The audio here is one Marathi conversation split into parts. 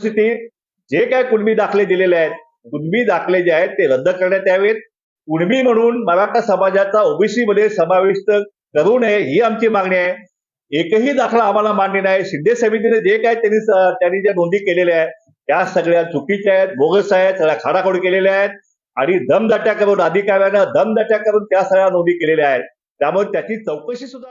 परिस्थितीत जे काय कुणबी दाखले दिलेले आहेत कुणबी दाखले जे आहेत ते रद्द करण्यात यावेत. कुणबी म्हणून मराठा समाजाचा ओबीसी मध्ये समाविष्ट करू नये ही आमची मागणी आहे. एकही दाखला आम्हाला मान्य नाही. शिंदे समितीने जे काय त्यांनी त्यांनी ज्या नोंदी केलेल्या आहेत त्या सगळ्या चुकीच्या आहेत बोगस आहेत सगळ्या खाडाखोड केलेल्या आहेत आणि दमदाट्या करून अधिकाऱ्यानं दमदाट्या करून त्या सगळ्या नोंदी केलेल्या आहेत. त्यामुळे त्याची चौकशी सुद्धा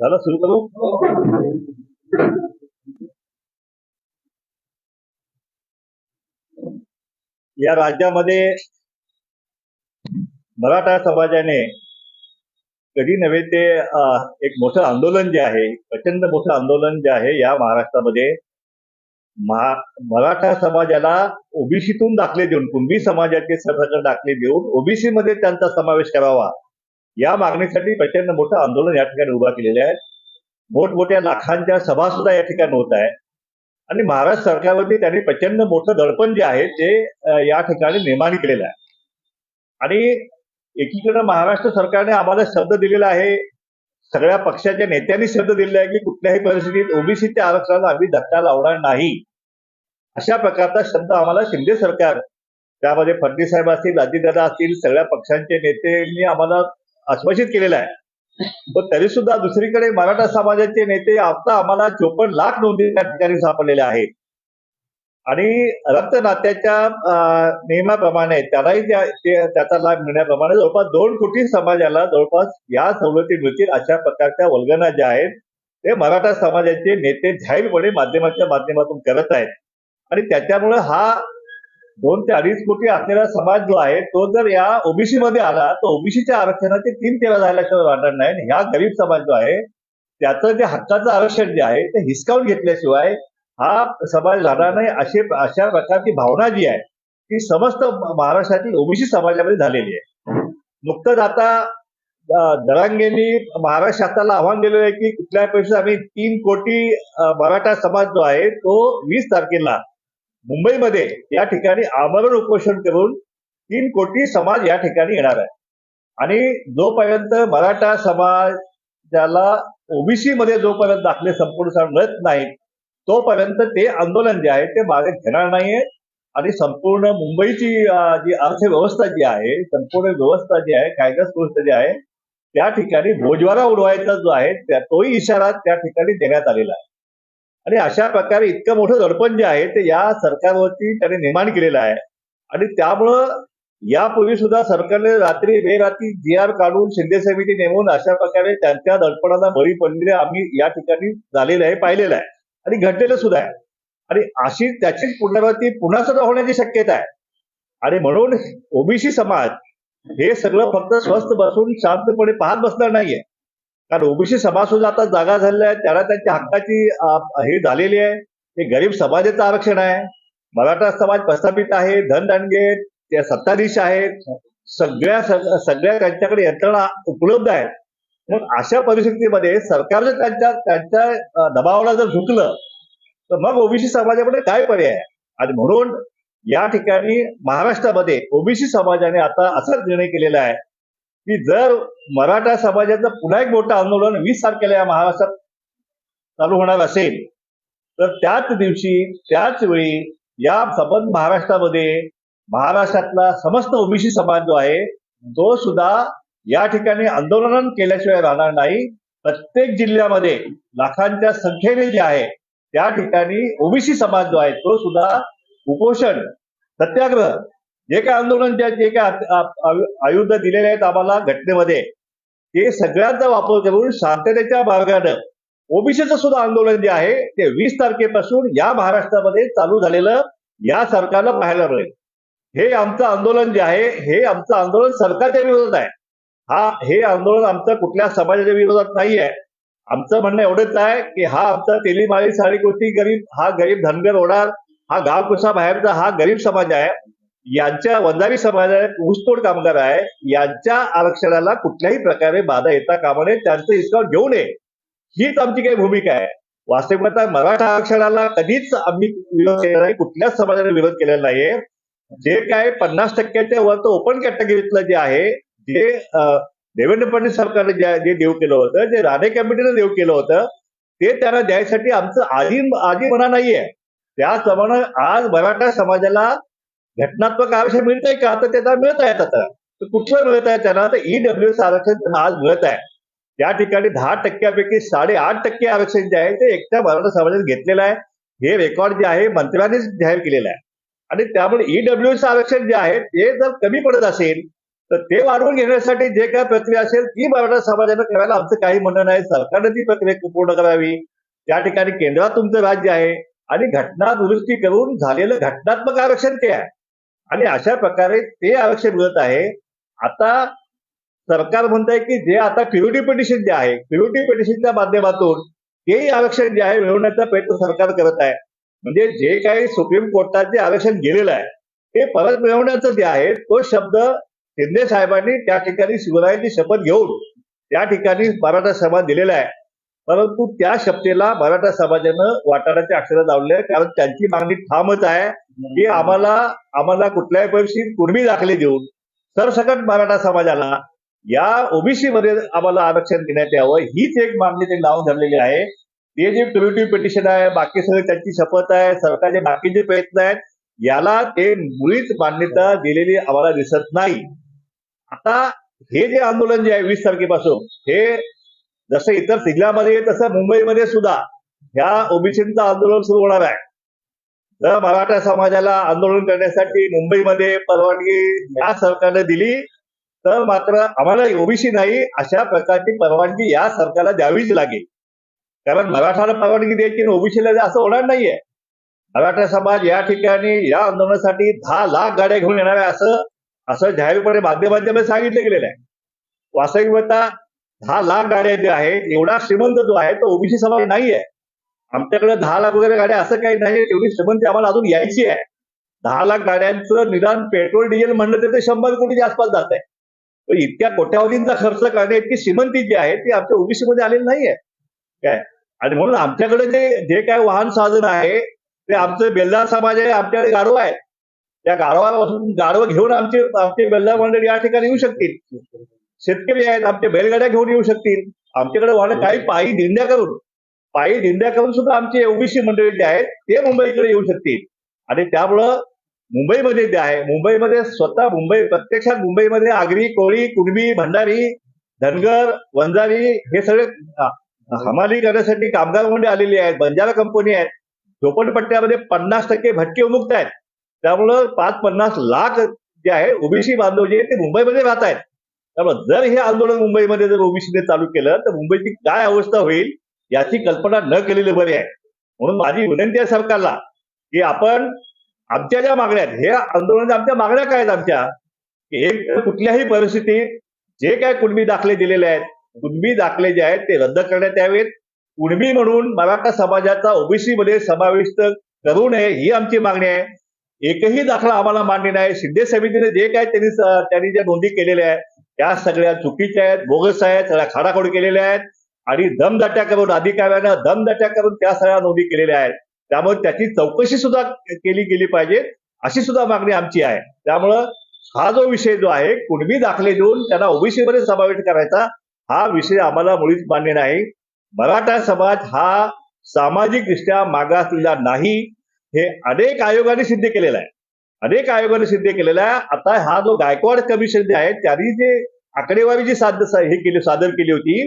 झालं सुरू करू? या राज्यामध्ये मराठा समाजाने कधी नव्हे ते एक मोठं आंदोलन जे आहे प्रचंड मोठं आंदोलन जे आहे या महाराष्ट्रामध्ये महा- मराठा समाजाला ओबीसीतून दाखले देऊन कुणबी समाजाचे सरसकट दाखले देऊन ओबीसी मध्ये त्यांचा समावेश करावा. या मागणीसाठी प्रचंड मोठं आंदोलन या ठिकाणी उभा केलेलं आहे. मोठमोठ्या लाखांच्या सभा सुद्धा या ठिकाणी होत आहे. आणि महाराष्ट्र सरकारवरती त्यांनी प्रचंड मोठं दडपण जे आहे ते या ठिकाणी निर्माण केलेलं आहे. आणि एकीकडे महाराष्ट्र सरकारने आम्हाला शब्द दिलेला आहे सगळ्या पक्षाच्या नेत्यांनी शब्द दिलेला आहे की कुठल्याही परिस्थितीत ओबीसीच्या आरक्षणाला आम्ही धक्का लावणार नाही. अशा प्रकारचा शब्द आम्हाला शिंदे सरकार त्यामध्ये फडणवीस साहेब असतील अजितदादा असतील सगळ्या पक्षांचे नेत्यांनी आम्हाला आश्वासित केलेलं आहे. पण तरी सुद्धा दुसरीकडे मराठा समाजाचे नेते आता आम्हाला चोपन्न लाख नोंदी त्या ठिकाणी सापडलेल्या आहेत. आणि रक्त नात्याच्या नियमाप्रमाणे त्यालाही त्याचा लाभ मिळण्याप्रमाणे जवळपास दोन कोटी समाजाला जवळपास या सवलती मिळतील अशा प्रकारच्या वल्गना ज्या आहेत ते मराठा समाजाचे नेते जाहीरपणे माध्यमाच्या माध्यमातून करत आहेत. आणि त्याच्यामुळे हा दोन ते अडीच कोटी असलेला समाज जो आहे तो जर या ओबीसी मध्ये आला तर ओबीसीच्या आरक्षणाचे तीन तेरा झाल्याशिवाय राहणार नाही. आणि ह्या गरीब समाज जो आहे त्याचं जे हक्काचं आरक्षण जे आहे ते हिसकावून घेतल्याशिवाय हा समाज राहणार नाही अशी अशा प्रकारची भावना जी आहे ती समस्त महाराष्ट्रातील ओबीसी समाजामध्ये झालेली आहे. नुकतंच आता दरांगेंनी महाराष्ट्र शासनाला आव्हान दिलेलं आहे की कुठल्या पैसे आम्ही तीन कोटी मराठा समाज जो आहे तो वीस तारखेला मुंबईमध्ये या ठिकाणी आमरण उपोषण करून तीन कोटी समाज या ठिकाणी येणार आहे. आणि जोपर्यंत मराठा समाजाला ओबीसी मध्ये जोपर्यंत दाखले संपूर्ण मिळत नाहीत तोपर्यंत ते आंदोलन जे आहे ते मागे घेणार नाहीये. आणि संपूर्ण मुंबईची जी अर्थव्यवस्था जी आहे संपूर्ण व्यवस्था जी आहे कायदा सुव्यवस्था जी आहे त्या ठिकाणी भोजवारा उडवायचा जो आहे त्या- तोही इशारा त्या ठिकाणी देण्यात आलेला आहे. आणि अशा प्रकारे इतकं मोठं दडपण जे आहे ते या सरकारवरती त्याने निर्माण केलेलं आहे. आणि त्यामुळं यापूर्वी सुद्धा सरकारने रात्री बेरात्री जी आर काढून शिंदे समिती नेमून अशा प्रकारे त्यांच्या दडपणाला बळी पडलेले आम्ही या ठिकाणी झालेलं आहे पाहिलेलं आहे. आणि घडलेलं सुद्धा आहे. आणि अशी त्याचीच पुनरावृत्ती पुन्हा सुद्धा होण्याची शक्यता आहे. आणि म्हणून ओबीसी समाज हे सगळं फक्त स्वस्थ बसून शांतपणे पाहत बसणार नाहीये. कारण ओबीसी समाज सुद्धा आता जागा झालेला आहे त्याला त्यांच्या हक्काची हे झालेली आहे. हे गरीब समाजाचं आरक्षण आहे. मराठा समाज प्रस्थापित आहे धनदांडगे त्या सत्ताधीश आहेत. सगळ्या सगळ्या त्यांच्याकडे यंत्रणा उपलब्ध आहेत. मग अशा परिस्थितीमध्ये सरकार जर त्यांच्या त्यांच्या दबावाला जर झुकलं तर मग ओबीसी समाजामध्ये काय पर्याय आणि म्हणून या ठिकाणी महाराष्ट्रामध्ये ओबीसी समाजाने आता असाच निर्णय केलेला आहे. की जर मराठा समाजाचं पुन्हा एक मोठं आंदोलन वीस तारखेला या महाराष्ट्रात चालू होणार असेल तर त्याच दिवशी त्याच वेळी या संबंध महाराष्ट्रामध्ये महाराष्ट्रातला समस्त ओबीसी समाज जो आहे तो सुद्धा या ठिकाणी आंदोलन केल्याशिवाय राहणार नाही. प्रत्येक जिल्ह्यामध्ये लाखांच्या संख्येने जे आहे त्या ठिकाणी ओबीसी समाज जो आहे तो सुद्धा उपोषण सत्याग्रह जे काय आंदोलन जे जे काय आयुध दिलेले आहेत आम्हाला घटनेमध्ये ते सगळ्यांचा वापर करून शांततेच्या मार्गानं ओबीसीचं सुद्धा आंदोलन जे आहे ते वीस तारखेपासून या महाराष्ट्रामध्ये चालू झालेलं या सरकारला पाहायला मिळेल. हे आमचं आंदोलन जे आहे हे आमचं आंदोलन सरकारच्या विरोधात आहे. हा हे आंदोलन आमचं कुठल्या समाजाच्या विरोधात नाही आहे आमचं म्हणणं एवढंच आहे की हा आमचा तेलीमाळी साडेकोटी गरीब हा गरीब धनगर होणार हा गावकुसा बाहेरचा हा गरीब समाज आहे. यांच्या वंजारी समाजात ऊसतोड कामगार आहे. यांच्या आरक्षणाला कुठल्याही प्रकारे बाधा येता कामा नये. त्यांचं हिसकावून घेऊ नये. हीच आमची काही भूमिका आहे. वास्तविकता मराठा आरक्षणाला कधीच आम्ही विरोध केलेला नाही. कुठल्याच समाजाने विरोध केलेला नाहीये. जे काय पन्नास टक्क्याच्या वरचं ओपन कॅटेगरीतलं जे आहे जे देवेंद्र फडणवीस सरकारने जे जे देऊ केलं होतं जे राणे कमिटीने देऊ केलं होतं ते त्यांना द्यायसाठी आमचं आधी आधी म्हणा नाहीये. त्याचप्रमाणे आज मराठा समाजाला घटनात्मक आरक्षण मिळतंय का? तर त्याला मिळत आहेत आता. तर कुठलं मिळत आहे त्यांना तर डब्ल्यू एस आरक्षण आज मिळत आहे त्या ठिकाणी दहा टक्क्यापैकी साडेआठ टक्के आरक्षण जे आहे ते एकट्या मराठा समाजाने घेतलेलं आहे. हे रेकॉर्ड जे आहे मंत्र्यांनीच जाहीर केलेलं आहे. आणि त्यामुळे ईडब्ल्यू एस आरक्षण जे आहे ते जर कमी पडत असेल तर ते वाढवून घेण्यासाठी जे काय प्रक्रिया असेल ती मराठा समाजानं करायला आमचं काही म्हणणं नाही. सरकारनं ती प्रक्रिया पूर्ण करावी. त्या ठिकाणी केंद्रात तुमचं राज्य आहे. आणि घटना दुरुस्ती करून झालेलं घटनात्मक आरक्षण ते आहे. आणि अशा प्रकारे ते आरक्षण मिळत आहे. आता सरकार म्हणत आहे की जे आता क्युरिटी पिटिशन जे आहे क्युरिटी पिटिशनच्या माध्यमातून तेही आरक्षण जे आहे मिळवण्याचा प्रयत्न सरकार करत आहे. म्हणजे जे काही सुप्रीम कोर्टात जे आरक्षण गेलेलं आहे ते परत मिळवण्याचं जे आहे तो शब्द शिंदे साहेबांनी त्या ठिकाणी शिवरायांची शपथ घेऊन त्या ठिकाणी मराठा समाज दिलेला आहे. परंतु त्या शपथेला मराठा समाजानं वाटाण्याचे अक्षर लावले कारण त्यांची मागणी ठामच आहे. की आम्हाला आम्हाला कुठल्याही परिस्थितीत कुणबी दाखले देऊन सरसकट मराठा समाजाला या ओबीसी मध्ये आम्हाला आरक्षण देण्यात यावं हीच एक मागणी त्यांनी लावून धरलेली आहे. ते जे प्रिव्हेटिव्ह पिटिशन आहे बाकी सगळे त्यांची शपथ आहे सरकारचे बाकीचे प्रयत्न आहेत याला ते मुळीच मान्यता दिलेली आम्हाला दिसत नाही. आता हे जे आंदोलन जे आहे वीस तारखेपासून हे जसं इतर जिल्ह्यामध्ये तसं मुंबईमध्ये सुद्धा ह्या ओबीसीचं आंदोलन सुरू होणार आहे. मराठा समाजाला आंदोलन करण्यासाठी मुंबईमध्ये परवानगी या सरकारने दिली. तर मात्र आम्हाला ओबीसी नाही अशा प्रकारची परवानगी या सरकारला द्यावीच लागेल. कारण मराठाला परवानगी द्यायची आणि ओबीसीला असं होणार नाहीये. मराठा समाज या ठिकाणी या आंदोलनासाठी दहा लाख गाड्या घेऊन येणार आहे असं असं जाहीरपणे माध्यमांमध्ये सांगितलं गेलेलं आहे. वास्तविकता दहा लाख गाड्या जे आहेत एवढा श्रीमंत जो आहे तो ओबीसी समाज नाही आहे आमच्याकडे दहा लाख वगैरे गाड्या असं काही नाही एवढी श्रीमंती आम्हाला अजून यायची आहे. दहा लाख गाड्यांचं निदान पेट्रोल डिझेल म्हणलं तर ते शंभर कोटीच्या आसपास जात आहे. इतक्या कोट्यावधींचा खर्च करणे इतकी श्रीमंती जी आहे ती आमच्या ओबीसी मध्ये आलेली नाहीये. काय? आणि म्हणून आमच्याकडे जे जे काय वाहन साधन आहे ते आमचं बेल्दार समाज आहे आमच्याकडे गाढव आहे. त्या गाढवापासून गाढवं घेऊन आमचे आमचे बेल्दार मंडळी या ठिकाणी येऊ शकतील. शेतकरी आहेत आमच्या बैलगाड्या घेऊन येऊ शकतील. आमच्याकडे वाहन काही पायी दिंड्या करून पायी दिंड्या करून सुद्धा आमचे ओबीसी मंडळी जे आहेत ते मुंबईकडे येऊ शकतील. आणि त्यामुळं मुंबईमध्ये जे आहे मुंबईमध्ये स्वतः मुंबई प्रत्यक्षात मुंबईमध्ये आगरी कोळी कुणबी भंडारी धनगर वंजारी हे सगळे हमाली करण्यासाठी कामगार मंडळी आलेली आहेत बंजारा कंपनी आहेत. झोपडपट्ट्यामध्ये पन्नास टक्के भटके उमुक्त आहेत. त्यामुळं पाच पन्नास लाख जे आहे ओबीसी बांधव जे ते मुंबईमध्ये राहत आहेत. त्यामुळे जर हे आंदोलन मुंबईमध्ये जर ओबीसीने चालू केलं तर मुंबईची काय अवस्था होईल? याची कल्पना न केलेली बरी आहे. म्हणून माझी विनंती आहे सरकारला की आपण आमच्या ज्या मागण्या आहेत हे आंदोलनाच्या आमच्या मागण्या काय आहेत आमच्या? की कुठल्याही परिस्थितीत जे काय कुणबी दाखले दिलेले आहेत कुणबी दाखले जे आहेत ते रद्द करण्यात यावेत. कुणबी म्हणून मराठा समाजाचा ओबीसी मध्ये समाविष्ट करू नये ही आमची मागणी आहे. एकही दाखला आम्हाला मान्य नाही. शिंदे समितीने जे काय त्यांनी त्यांनी ज्या नोंदी केलेल्या आहेत त्या सगळ्या चुकीच्या आहेत बोगस आहेत सगळ्या खाडाखोड केलेल्या आहेत. आणि दमदाट्या करून अधिकाऱ्यानं दमदाट्या करून त्या सगळ्या नोंदी केलेल्या आहेत. त्यामुळे त्याची चौकशी सुद्धा केली गेली पाहिजे अशी सुद्धा मागणी आमची आहे. त्यामुळं हा जो विषय जो आहे कुणबी दाखले देऊन त्यांना ओबीसीमध्ये समावेश करायचा हा विषय आम्हाला मुळीच मान्य नाही. मराठा समाज हा सामाजिकदृष्ट्या मागासलेला नाही हे अनेक आयोगाने सिद्ध केलेलं आहे. अनेक आयोगाने सिद्ध केलेला आहे. आता हा जो गायकवाड कमिशन जे आहे त्यांनी जे आकडेवारी जी साध हे केली सादर केली होती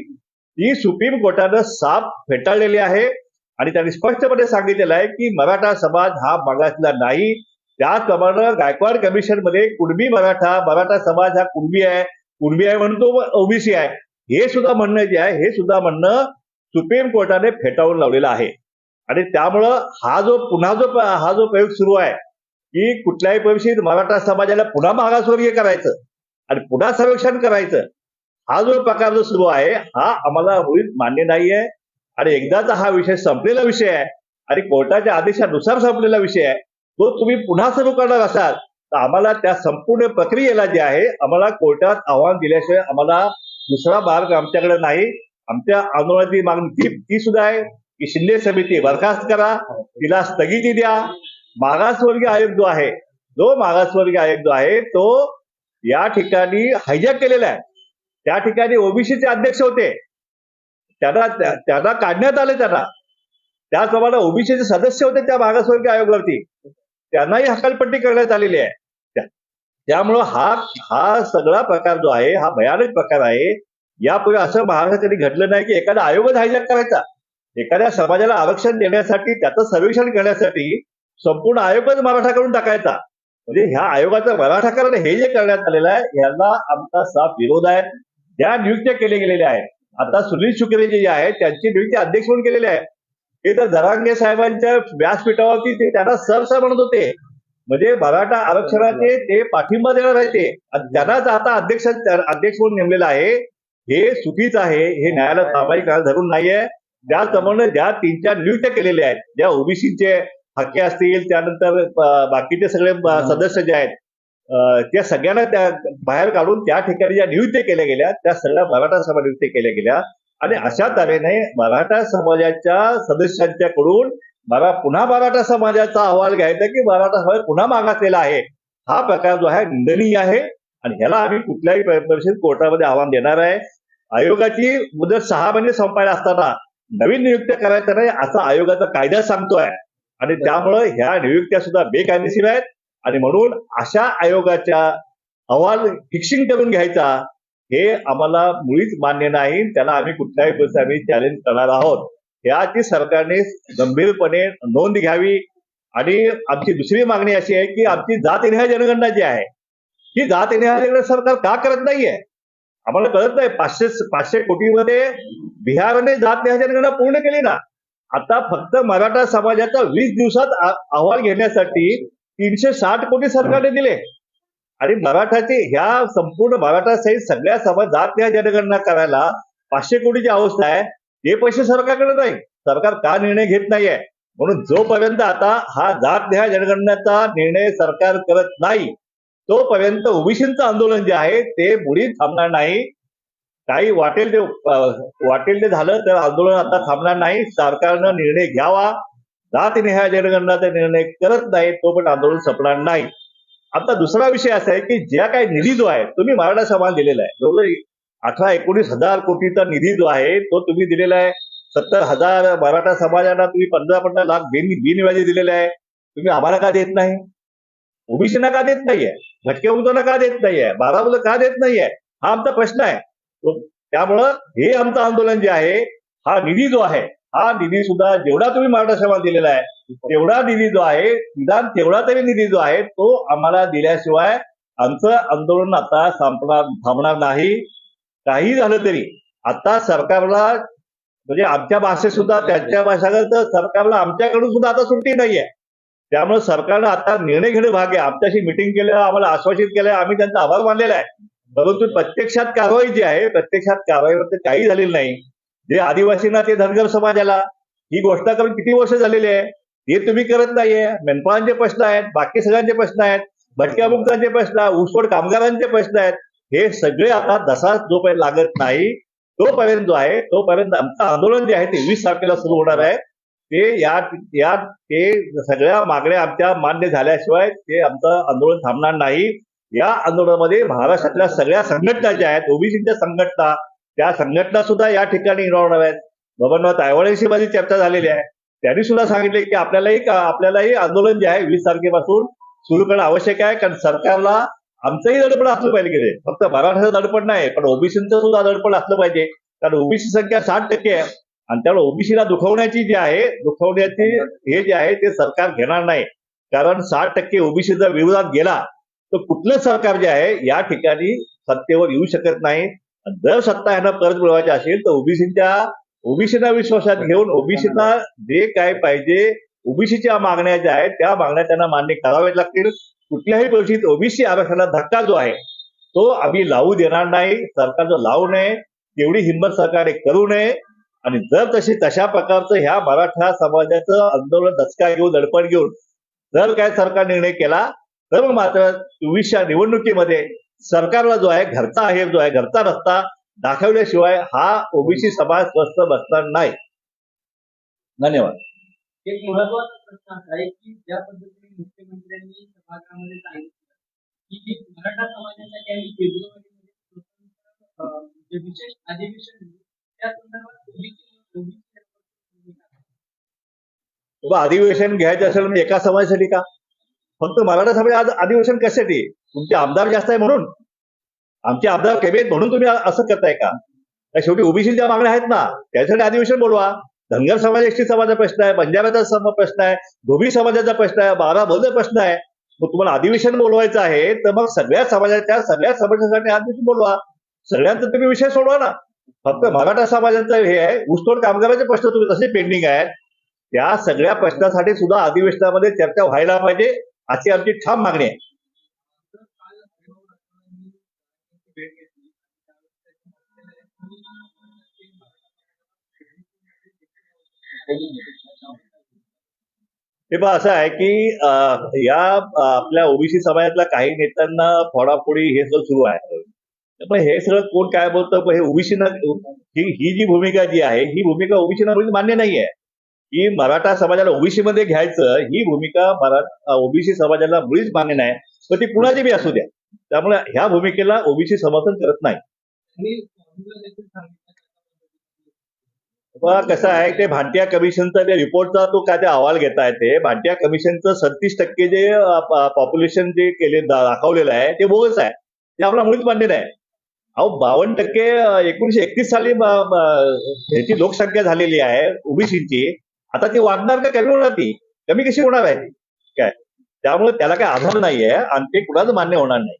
ती सुप्रीम कोर्टानं साफ फेटाळलेली आहे. आणि त्यांनी स्पष्टपणे सांगितलेलं आहे की मराठा समाज हा मागासला नाही. त्याचप्रमाणे गायकवाड कमिशनमध्ये कुणबी मराठा मराठा समाज हा कुणबी आहे. कुणबी आहे म्हणून तो ओबीसी आहे. हे सुद्धा म्हणणं जे आहे हे सुद्धा म्हणणं सुप्रीम कोर्टाने फेटाळून लावलेलं आहे. आणि त्यामुळं हा जो पुन्हा जो हा जो प्रयोग सुरू आहे की कुठल्याही परिस्थितीत मराठा समाजाला पुन्हा मागासवर्गीय करायचं आणि पुन्हा सर्वेक्षण करायचं हा जो प्रकार जो सुरू आहे हा आम्हाला मुळीच मान्य नाहीये. आणि एकदाचा हा विषय संपलेला विषय आहे आणि कोर्टाच्या आदेशानुसार संपलेला विषय आहे तो तुम्ही पुन्हा सुरू करणार असाल तर आम्हाला त्या संपूर्ण प्रक्रियेला जे आहे आम्हाला कोर्टात आव्हान दिल्याशिवाय आम्हाला दुसरा मार्ग आमच्याकडे नाही. आमच्या आंदोलनाची मागणी ती ती सुद्धा आहे की शिंदे समिती बरखास्त करा तिला स्थगिती द्या. मागासवर्गीय आयोग जो आहे जो मागासवर्गीय आयोग जो आहे तो या ठिकाणी हायजॅक केलेला आहे. त्या ठिकाणी ओबीसीचे अध्यक्ष होते. त्यांना त्यांना काढण्यात आले त्यांना. त्याचप्रमाणे ओबीसीचे सदस्य होते त्या मागासवर्गीय आयोगावरती. त्यांनाही हकालपट्टी करण्यात आलेली आहे. त्यामुळं हा हा सगळा प्रकार जो आहे हा भयानक प्रकार आहे. यापूर्वी असं महाराष्ट्रात कधी घडलं नाही की एखादा आयोगच हायजॅक करायचा. एखाद्या समाजाला आरक्षण देण्यासाठी त्याचं सर्वेक्षण करण्यासाठी संपूर्ण आयोगच मराठा करून टाकायचा. म्हणजे ह्या आयोगाचं मराठाकरण हे जे करण्यात आलेलं आहे याला आमचा साफ विरोध आहे. ज्या नियुक्त्या केल्या गेलेल्या आहेत आता सुनील शुक्रे जे आहेत त्यांची नियुक्ती अध्यक्ष म्हणून केलेली आहे. ते तर धरांगे साहेबांच्या व्यासपीठावरती ते त्यांना सर म्हणत होते. म्हणजे मराठा आरक्षणाचे ते पाठिंबा देणार आहे ते. त्यांनाच आता अध्यक्ष अध्यक्ष म्हणून नेमलेलं आहे. हे चुकीचं आहे. हे न्यायालय सामायिक धरून नाहीये. त्याचप्रमाणे ज्या तीन चार नियुक्त्या केलेल्या आहेत ज्या ओबीसीचे हक्के असतील त्यानंतर बाकीचे सगळे सदस्य जे आहेत त्या सगळ्यांना त्या बाहेर काढून त्या ठिकाणी ज्या नियुक्त्या केल्या गेल्या त्या सगळ्या मराठा सभा नियुक्त्या केल्या गेल्या. आणि अशा तऱ्हेने मराठा समाजाच्या सदस्यांच्याकडून मला पुन्हा मराठा समाजाचा अहवाल घ्यायचा की मराठा समाज पुन्हा मागासलेला आहे. हा प्रकार जो आहे निंदनीय आहे आणि ह्याला आम्ही कुठल्याही परिषद कोर्टामध्ये आव्हान देणार आहे. आयोगाची मुदत सहा महिने संपायला असताना नवीन नियुक्त्या करायचं नाही असा आयोगाचा कायदा सांगतोय. आणि त्यामुळं ह्या नियुक्त्या सुद्धा बेकायदेशीर आहेत. आणि म्हणून अशा आयोगाच्या अहवाल फिक्सिंग करून घ्यायचा हे आम्हाला मुळीच मान्य नाही. त्याला आम्ही कुठल्याही परिस्थितीत आम्ही चॅलेंज करणार आहोत. याची सरकारने गंभीरपणे नोंद घ्यावी. आणि आमची दुसरी मागणी अशी आहे की आमची जात जातनिहाय जनगणना जी आहे ही जातनिहाय जनगणना सरकार का करत नाहीये? आम्हाला कळत नाही. पाचशे पाचशे कोटीमध्ये बिहारने जातनिहाय जनगणना पूर्ण केली ना. आता फक्त मराठा समाजाचा वीस दिवसात अहवाल घेण्यासाठी तीनशे साठ कोटी सरकारने दिले. आणि मराठाचे ह्या संपूर्ण मराठासहित सगळ्या समाज जात या जनगणना करायला पाचशे कोटीची अवस्था आहे. हे पैसे सरकारकडे नाही. सरकार का निर्णय घेत नाहीये? म्हणून जोपर्यंत आता हा जात न्याय जनगणनेचा निर्णय सरकार करत नाही तोपर्यंत ओबीसींचं आंदोलन जे आहे ते मुळीच थांबणार नाही. काही वाटेल ते वाटेल ते झालं तर आंदोलन आता थांबणार नाही. सरकारनं निर्णय घ्यावा. जात निहाय जनगणनाचा निर्णय करत नाही तो पण आंदोलन संपणार नाही. आता दुसरा विषय असा आहे की ज्या काही निधी जो आहे तुम्ही मराठा समाज दिलेला आहे. जवळजवळ अठरा एकोणीस हजार कोटीचा निधी जो आहे तो तुम्ही दिलेला आहे. सत्तर हजार मराठा समाजाला तुम्ही पंधरा पंधरा लाख बिन बिनव्याजी दिलेले आहे. तुम्ही आम्हाला का देत नाही? ओबीसीना का देत नाहीये? भटक्या मुलांना का देत नाहीये? बारा मुलं का देत नाहीये? हा आमचा प्रश्न आहे. त्यामुळं हे आमचं आंदोलन जे आहे हा निधी जो आहे हा निधी सुद्धा जेवढा तुम्ही मराठा समाज दिलेला आहे तेवढा निधी जो आहे निदान तेवढा तरी निधी जो आहे तो आम्हाला दिल्याशिवाय आमचं आंदोलन आता संपणार थांबणार नाही. काही झालं तरी आता सरकारला म्हणजे आमच्या भाषेत सुद्धा त्यांच्या भाषेत तर सरकारला आमच्याकडून सुद्धा आता सुट्टी नाहीये. त्यामुळे सरकारनं आता निर्णय घेणं भाग आहे आमच्याशी मिटिंग केलं आम्हाला आश्वासित केलं आम्ही त्यांचा आभार मानलेला आहे. परंतु प्रत्यक्षात कारवाई जी आहे प्रत्यक्षात कारवाईवर काही झालेली नाही. जे आदिवासींना ते धनगर समाजाला ही गोष्ट करून किती वर्ष झालेली आहे हे तुम्ही करत नाहीये. मेंढपाळांचे प्रश्न आहेत बाकी सगळ्यांचे प्रश्न आहेत भटक्या मुक्तांचे प्रश्न ऊसतोड कामगारांचे प्रश्न आहेत. हे सगळे आता दसा जोपर्यंत लागत नाही. तोपर्यंत जो आहे तोपर्यंत आमचं आंदोलन जे आहे ते वीस तारखेला सुरू होणार आहे. ते या या ते सगळ्या मागण्या आमच्या मान्य झाल्याशिवाय ते आमचं आंदोलन थांबणार नाही. या आंदोलनामध्ये महाराष्ट्रातल्या सगळ्या संघटना ज्या आहेत ओबीसीच्या संघटना त्या संघटना सुद्धा या ठिकाणी इन्व्हॉल्व होणार आहेत बबनराव तायवाडेशी माझी चर्चा झालेली आहे. त्यांनी सुद्धा सांगितले की आपल्यालाही आपल्यालाही आंदोलन जे आहे वीस तारखेपासून सुरू करणं आवश्यक आहे. कारण सरकारला आमचंही दडपण असलं पाहिजे की फक्त मराठाचं दडपण नाही पण ओबीसीचं सुद्धा दडपण असलं पाहिजे. कारण ओबीसी संख्या साठ टक्के आहे. आणि त्यामुळे ओबीसीला दुखवण्याची जी आहे दुखवण्याची हे जे आहे ते सरकार घेणार नाही. कारण साठ टक्के ओबीसी जर विरोधात गेला तर कुठलं सरकार जे आहे या ठिकाणी सत्तेवर येऊ शकत नाही. जर सत्ता यांना परत मिळवायची असेल तर ओबीसीच्या ओबीसीना विश्वासात घेऊन ओबीसीना जे काय पाहिजे ओबीसीच्या मागण्या ज्या आहेत त्या मागण्या त्यांना मान्य कराव्याच लागतील. कुठल्याही परिस्थितीत ओबीसी आरक्षणाला धक्का जो आहे तो आम्ही लावू देणार नाही. सरकारचं लावू नये. तेवढी हिंमत सरकारने करू नये. आणि जर तशी तशा प्रकारचं ह्या मराठा समाजाचं आंदोलन धचका घेऊन दडपण घेऊन जर काय सरकार निर्णय केला तर मात्र चोवीसच्या निवडणुकीमध्ये सरकारला जो आहे घरचा आहे जो आहे घरचा रस्ता दाखवल्याशिवाय हा ओबीसी समाज स्वस्थ बसणार नाही. धन्यवाद. एक महत्त्वाचा प्रश्न असा आहे की ज्या पद्धतीने मुख्यमंत्र्यांनी सभागृहामध्ये सांगितलं की मराठा फेब्रुवारीमध्ये विशेष अधिवेशन त्या संदर्भात अधिवेशन घ्यायचं असेल म्हणजे एका समाजासाठी का? फक्त मराठा समाज आज अधिवेशन कशासाठी तुमचे आमदार जास्त आहे म्हणून. आमचे आमदार कमी आहेत म्हणून तुम्ही असं करताय का? त्या शेवटी ओबीसीच्या मागण्या आहेत ना त्यासाठी अधिवेशन बोलवा. धनगर समाज एसटी समाजाचा प्रश्न आहे पंजाबचा प्रश्न आहे धोबी समाजाचा प्रश्न आहे बारा बोलचा प्रश्न आहे. मग तुम्हाला अधिवेशन बोलवायचं आहे तर मग सगळ्या समाजाच्या सगळ्या समाजासाठी अधिवेशन बोलवा. सगळ्यांचा तुम्ही विषय सोडवा ना. फक्त मराठा समाजाचं हे आहे ऊसतोड कामगाराचे प्रश्न तुम्ही तसे पेंडिंग आहेत. त्या सगळ्या प्रश्नासाठी सुद्धा अधिवेशनामध्ये चर्चा व्हायला पाहिजे अशी आमची ठाम मागणी आहे. हे पहा असं आहे की या आपल्या ओबीसी समाजातल्या काही नेत्यांना फोडाफोडी हे सगळं सुरू आहे. पण हे सगळं कोण काय बोलतं? पण हे ओबीसीना ही ही जी भूमिका जी आहे ही भूमिका ओबीसीना मान्य नाही आहे की मराठा समाजाला ओबीसी मध्ये घ्यायचं ही भूमिका मराठा ओबीसी समाजाला मुळीच मान्य नाही. पण ती कुणाची बी असू द्या. त्यामुळे ह्या भूमिकेला ओबीसी समर्थन करत नाही. कसं आहे ते भांटिया कमिशनचा जे रिपोर्टचा तो काय ते अहवाल घेताय ते भांटिया कमिशनचं सत्तीस टक्के जे पॉप्युलेशन जे केले दाखवलेलं आहे ते बोगस आहे. ते आपला मुळीच मान्य नाही. अहो बावन्न टक्के एकोणीशे एकतीस साली ह्याची लोकसंख्या झालेली आहे ओबीसीची. आता ती वाढणार का कमी होणार ती? कमी कशी होणार आहे? काय? त्यामुळे त्याला काही आधार नाहीये आणि ते कुणाच मान्य होणार नाही.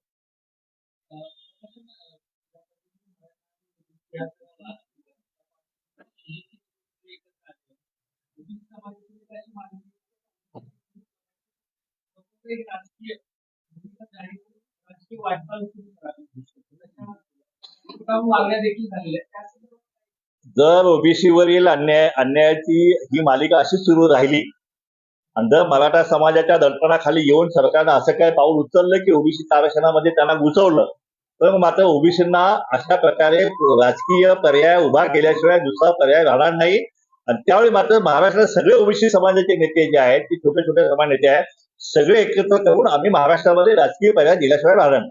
राजकीय राजकीय वाटचाल सुरू करावी मागण्या देखील झालेल्या आहेत. जर ओबीसी वरील अन्याय अन्यायाची ही मालिका अशीच सुरू राहिली आणि जर मराठा समाजाच्या दडपणाखाली येऊन सरकारनं असं काय पाऊल उचललं की ओबीसी आरक्षणामध्ये त्यांना घुसवलं तर मात्र ओबीसींना अशा प्रकारे राजकीय पर्याय उभा केल्याशिवाय दुसरा पर्याय राहणार नाही आणि त्यावेळी मात्र महाराष्ट्रात सगळे ओबीसी समाजाचे नेते जे आहेत ते छोटे छोटे समाज नेते आहेत सगळे एकत्र करून आम्ही महाराष्ट्रामध्ये राजकीय पर्याय दिल्याशिवाय राहणार नाही.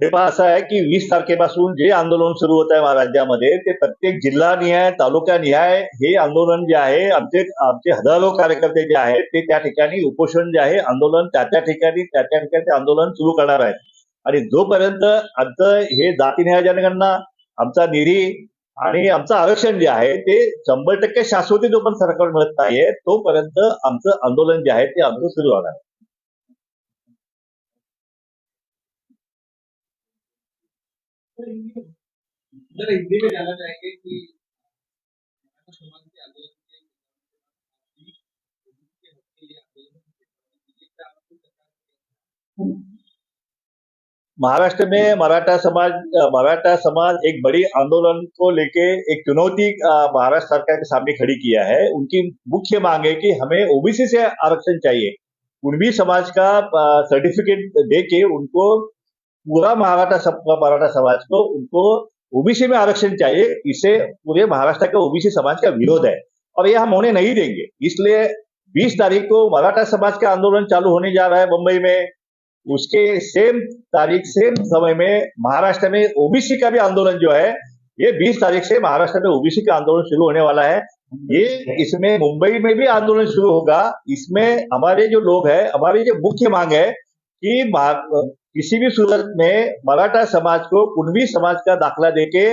हे पहा असं आहे की वीस तारखेपासून जे आंदोलन सुरू होत आहे राज्यामध्ये ते प्रत्येक जिल्हा निहाय तालुका निहाय हे आंदोलन जे आहे आमचे आमचे हजारो कार्यकर्ते जे आहेत ते त्या ठिकाणी उपोषण जे आहे आंदोलन त्या त्या ठिकाणी त्या त्या ठिकाणी ते आंदोलन सुरू करणार आहेत. आणि जोपर्यंत आमचं हे जातीनिहाय जनगणना आमचा निधी आणि आमचं आरक्षण जे आहे ते शंभर टक्के शाश्वती जोपर्यंत सरकार मिळत नाहीये तोपर्यंत आमचं आंदोलन जे आहे ते आमचं सुरू होणार आहे. हिंदी महाराष्ट्र में मराठा समाज मराठा समाज एक बड़ी आंदोलन को लेके एक चुनौती महाराष्ट्र सरकार के सामने खड़ी किया है। उनकी मुख्य मांग है कि हमें ओबीसी से आरक्षण चाहिए। कुणबी समाज का सर्टिफिकेट दे के उनको पूरा महाराष्ट्र सब, मराठा समाज को उनको ओबीसी में आरक्षण चाहिए। इसे पूरे महाराष्ट्र के ओबीसी समाज का विरोध है। और ये हम होने नहीं देंगे। इसलिए 20 तारीख को मराठा समाज का आंदोलन चालू होने जा रहा है मुंबई में। उसके सेम तारीख सेम समय में महाराष्ट्र में ओबीसी का भी आंदोलन जो है, ये 20 तारीख से महाराष्ट्र में ओबीसी का आंदोलन शुरू होने वाला है। ये इसमें मुंबई में भी आंदोलन शुरू होगा। इसमें हमारे जो लोग हैं, हमारी जो मुख्य मांग है कि किसी भी सूरत में मराठा समाज को कुणबी समाज का दाखला देके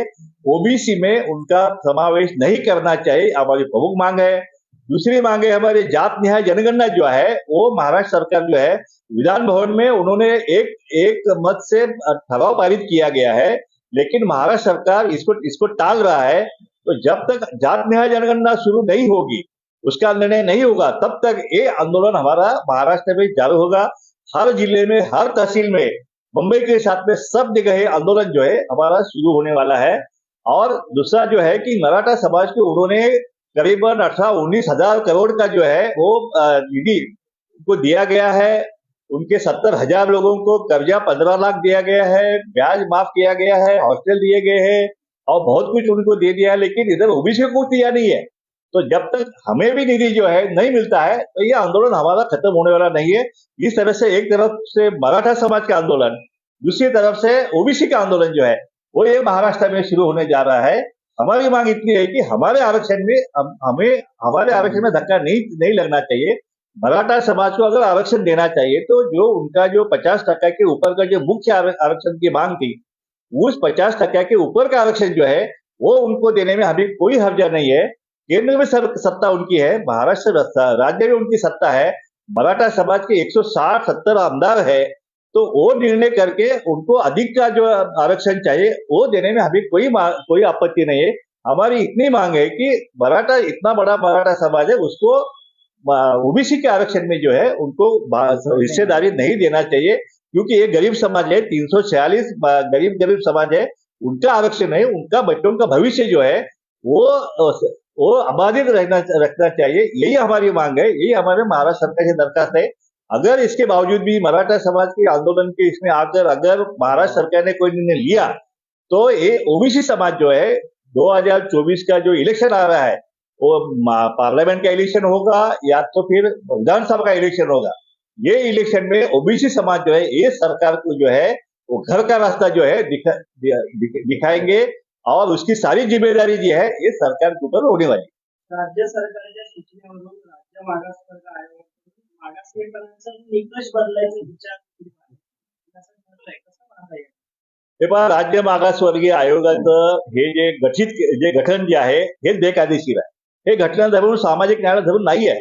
ओबीसी में उनका समावेश नहीं करना चाहिए, हमारी प्रमुख मांग है। दूसरी मांग है हमारे जात न्याय जनगणना जो है, वो महाराष्ट्र सरकार जो है, विधान भवन में उन्होंने एक एक मत से ठराव पारित किया गया है, लेकिन महाराष्ट्र सरकार इसको इसको टाल रहा है। तो जब तक जात निहाय जनगणना शुरू नहीं होगी, उसका निर्णय नहीं होगा, तब तक ये आंदोलन हमारा महाराष्ट्र में चालू होगा। हर ज़िले में, हर तहसील में मुंबई के साथ में सब जगह आंदोलन जो है, हमारा शुरू होने वाला है। और दूसरा जो है कि मराठा समाज को उन्होंने करीबन अठारह उन्नीस हज़ार करोड़ का जो है वो निधि को दिया गया है। उनके सत्तर हज़ार लोगों को कर्जा पंद्रह लाख दिया गया है, ब्याज माफ़ किया गया है, हॉस्टल दिए गए हैं और बहुत कुछ उनको दे दिया है, लेकिन इधर ओबीसी को दिया नहीं है। तो जब तक हमें भी निधि जो है नहीं मिलता है तो ये आंदोलन हमारा खत्म होने वाला नहीं है। इस तरह से एक तरफ़ से मराठा समाज का आंदोलन, दूसरी तरफ़ से ओबीसी का आंदोलन जो है, वो ये महाराष्ट्र में शुरू होने जा रहा है। हमारी मांग इतनी है कि हमारे आरक्षण में हम- हमें हमारे आरक्षण में धक्का नहीं नहीं लगना चाहिए। मराठा समाज को अगर आरक्षण देना चाहिए तो जो उनका जो पचास टक्का के ऊपर का जो मुख्य आरक्षण की मांग थी उस पचास टक्का के ऊपर का आरक्षण जो है वो उनको देने में हमें कोई हर्जा नहीं है। केंद्र में सर, सत्ता उनकी है महाराष्ट्र राज्य में उनकी सत्ता है। मराठा समाज के 160 70 आमदार है। तो वो निर्णय करके उनको अधिक का जो आरक्षण चाहिए, वो देने में हमें कोई कोई आपत्ति नहीं है। हमारी इतनी मांग है कि मराठा, इतना बड़ा मराठा समाज है, उसको ओबीसी के आरक्षण में जो है, उनको हिस्सेदारी नहीं देना चाहिए, क्योंकि ये गरीब समाज है, तीन सौ छियालीस गरीब गरीब समाज है, उनका आरक्षण है उनका, बच्चों का भविष्य जो है, वो वो अबाधित रहना, रखना चाहिए, यही हमारी मांग है, यही हमारे महाराष्ट्र सरकार की दरखास्त है। अगर इसके बावजूद भी मराठा समाज के आंदोलन के इसमें आकर अगर महाराष्ट्र सरकार ने कोई निर्णय लिया तो ये ओबीसी समाज जो है 2024 का जो इलेक्शन आ रहा है वो पार्लियामेंट का इलेक्शन होगा या तो फिर विधानसभा का इलेक्शन होगा ये इलेक्शन में ओबीसी समाज जो है ये सरकार को जो है वो घर का रास्ता जो है दिखा, दिखाएँगे और उसकी सारी ज़िम्मेदारी जो है ये सरकार के ऊपर होने वाली। राज्य सूचनेवरून राज्य मागासवर्ग आयोग निकष बदलायचा विचार हे पहा राज्य मागासवर्गीय आयोगाचं हे जे गठित जे गठन जे आहे हे बेकायदेशीर आहे. हे घटना धरून सामाजिक न्याय धरून नाही आहे.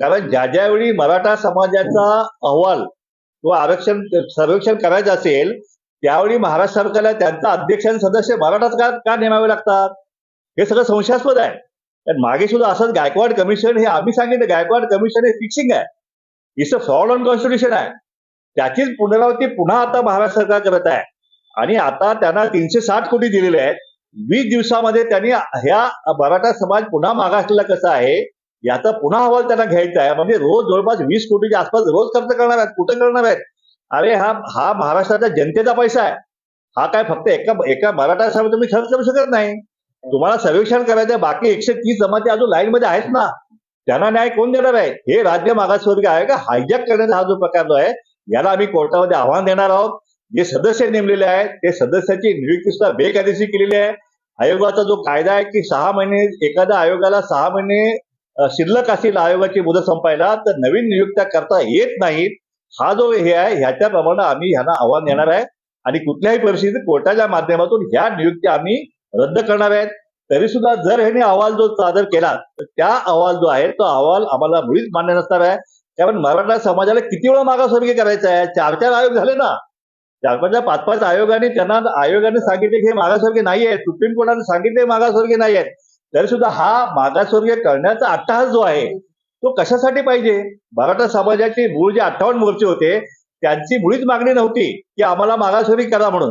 कारण ज्या ज्यावेळी मराठा समाजाचा अहवाल किंवा आरक्षण सर्वेक्षण करायचं असेल त्यावेळी महाराष्ट्र सरकारला त्यांचा अध्यक्ष आणि सदस्य मराठाच का का नेमावे लागतात? हे सगळं संशयास्पद आहे. पण मागे सुद्धा असंच गायकवाड कमिशन हे आम्ही सांगितलं गायकवाड कमिशन हे फिक्सिंग आहे. It's a fraud on constitution आहे. त्याचीच पुनरावृत्ती पुन्हा आता महाराष्ट्र सरकार करत आहे. आणि आता त्यांना तीनशे साठ कोटी दिलेले आहेत. वीस दिवसामध्ये त्यांनी ह्या मराठा समाज पुन्हा मागासलेला कसा आहे याचा पुन्हा अहवाल त्यांना घ्यायचा आहे. म्हणजे रोज जवळपास वीस कोटीच्या आसपास रोज खर्च करणार आहेत कुठं करणार आहेत? अरे हा हा महाराष्ट्राच्या जनतेचा पैसा आहे. हा काय फक्त एका एका मराठा समाज तुम्ही खर्च करू शकत नाही. तुम्हाला सर्वेक्षण करायचं आहे, बाकी एकशे तीस जमाती अजून लाईन मध्ये आहेत ना. त्यांना न्याय कोण देणार आहे? हे राज्य मागासवर्गीय आयोग हायजॅक करण्याचा हा जो प्रकार जो आहे याला आम्ही कोर्टामध्ये आव्हान देणार आहोत. जे सदस्य नेमलेले आहेत ते सदस्याची नियुक्ती सुद्धा बेकायदेशीर केलेली आहे. आयोगाचा जो कायदा आहे की सहा महिने एखाद्या आयोगाला सहा महिने शिल्लक असेल आयोगाची मुदत संपायला तर नवीन नियुक्त्या करता येत नाहीत. हा जो हे आहे ह्याच्याप्रमाणे आम्ही ह्यांना आव्हान देणार आहे. आणि कुठल्याही परिस्थितीत कोर्टाच्या माध्यमातून ह्या नियुक्त्या आम्ही रद्द करणार आहेत. तरी सुद्धा जर ह्याने अहवाल जो सादर केला तर त्या अहवाल जो आहे तो अहवाल आम्हाला मुळीच मान्य नसणार आहे. कारण मराठा समाजाला किती वेळा मागासवर्गीय करायचं आहे? चार चार आयोग झाले ना. चार पाच पाच पाच आयोगाने त्यांना आयोगाने सांगितले की हे मागासवर्गीय नाही आहे सुप्रीम कोर्टाने सांगितले मागासवर्गीय नाही आहेत. तरी सुद्धा हा मागासवर्गीय करण्याचा अट्टहास जो आहे तो कशासाठी पाहिजे? मराठा समाजाचे मूळ जे अठ्ठावन्न मोर्चे होते त्यांची मुळीच मागणी नव्हती की आम्हाला मागासवर्गीय करा म्हणून.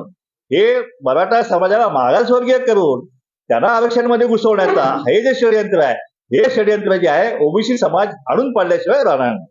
हे मराठा समाजाला मागासवर्गीय करून त्यांना आरक्षणमध्ये घुसवण्याचा. हे जे षडयंत्र आहे हे षडयंत्र जे आहे ओबीसी समाज आणून पाडल्याशिवाय राहणार नाही.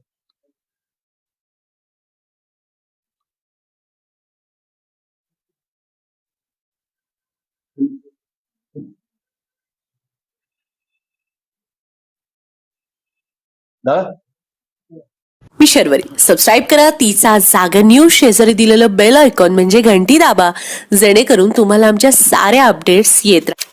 मी शर्वरी. सबस्क्राईब करा. तिचा जागा न्यूज शेजारी दिलेलं बेल आयकॉन म्हणजे घंटी दाबा. जेणेकरून तुम्हाला आमच्या साऱ्या अपडेट्स येत राहतील